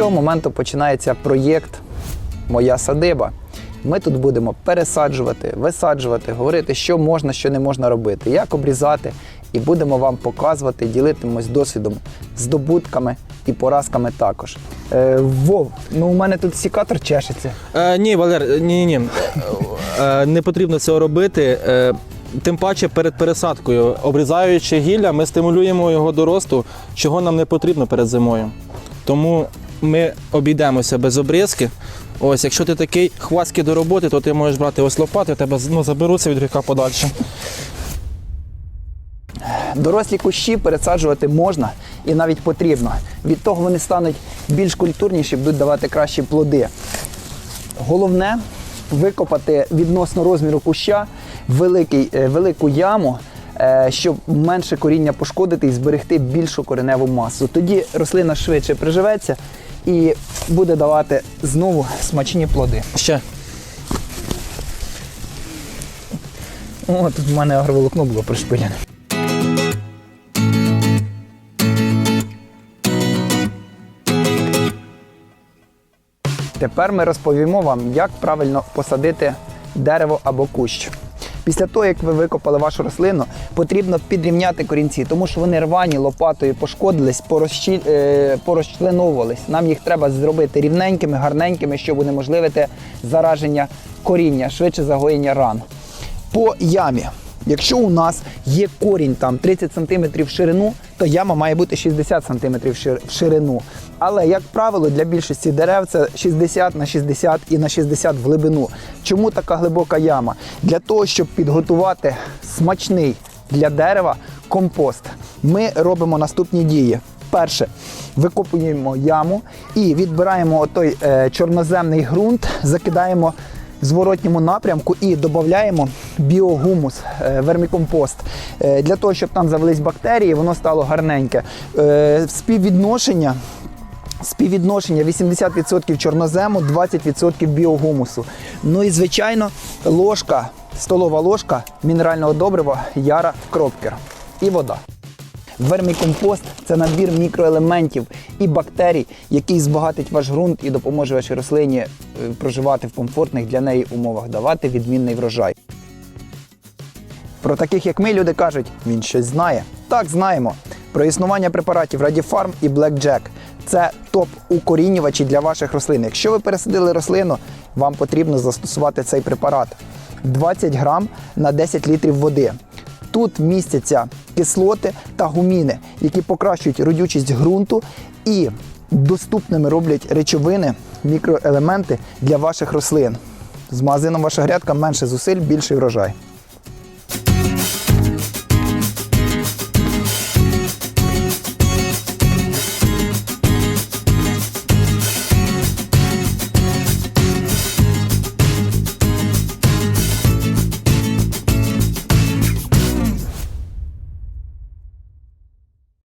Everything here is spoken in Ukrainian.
цього моменту починається проєкт Моя садиба. Ми тут будемо пересаджувати, висаджувати, говорити, що можна, що не можна робити, як обрізати, і будемо вам показувати, ділитимось досвідом, здобутками і поразками також. Е, Вов, ну у мене тут сікатор чешеться. Е, ні, Валер, ні, ні. Е, не потрібно цього робити. Е, тим паче перед пересадкою, обрізаючи гілля, ми стимулюємо його до росту, чого нам не потрібно перед зимою. Тому ми обійдемося без обрізки. Ось, якщо ти такий хвацький до роботи, то ти можеш брати ось лопати, тебе ну, заберуться від гріха подальше. Дорослі кущі пересаджувати можна і навіть потрібно. Від того вони стануть більш культурніші, будуть давати кращі плоди. Головне викопати відносно розміру куща великий, е, велику яму, е, щоб менше коріння пошкодити і зберегти більшу кореневу масу. Тоді рослина швидше приживеться і буде давати знову смачні плоди. Ще. О, тут в мене агроволокно було пришпилене. Тепер ми розповімо вам, як правильно посадити дерево або кущ. Після того, як ви викопали вашу рослину, потрібно підрівняти корінці, тому що вони рвані лопатою пошкодились, порозчі- е, порозчленовувались. Нам їх треба зробити рівненькими, гарненькими, щоб унеможливити зараження коріння, швидше загоєння ран. По ямі. Якщо у нас є корінь там 30 см в ширину, то яма має бути 60 см в ширину. Але, як правило, для більшості дерев це 60 на 60 і на 60 в глибину. Чому така глибока яма? Для того, щоб підготувати смачний для дерева компост, ми робимо наступні дії. Перше, викопуємо яму і відбираємо той е, чорноземний ґрунт, закидаємо зворотньому напрямку і додаємо біогумус, е, вермікомпост. Е, Для того, щоб там завелись бактерії, воно стало гарненьке. Е, Співвідношення. Співвідношення 80% чорнозему, 20% біогумусу. Ну і звичайно, ложка, столова ложка мінерального добрива Яра Кропкер і вода. Вермікомпост це набір мікроелементів і бактерій, який збагатить ваш ґрунт і допоможе вашій рослині е, проживати в комфортних для неї умовах, давати відмінний врожай. Про таких, як ми, люди кажуть, він щось знає. Так, знаємо. Про існування препаратів Radіфарм і Blackjack. Це топ-укорінювачі для ваших рослин. Якщо ви пересадили рослину, вам потрібно застосувати цей препарат. 20 грам на 10 літрів води. Тут містяться кислоти та гуміни, які покращують родючість ґрунту і доступними роблять речовини, мікроелементи для ваших рослин. З магазином ваша грядка менше зусиль, більший врожай.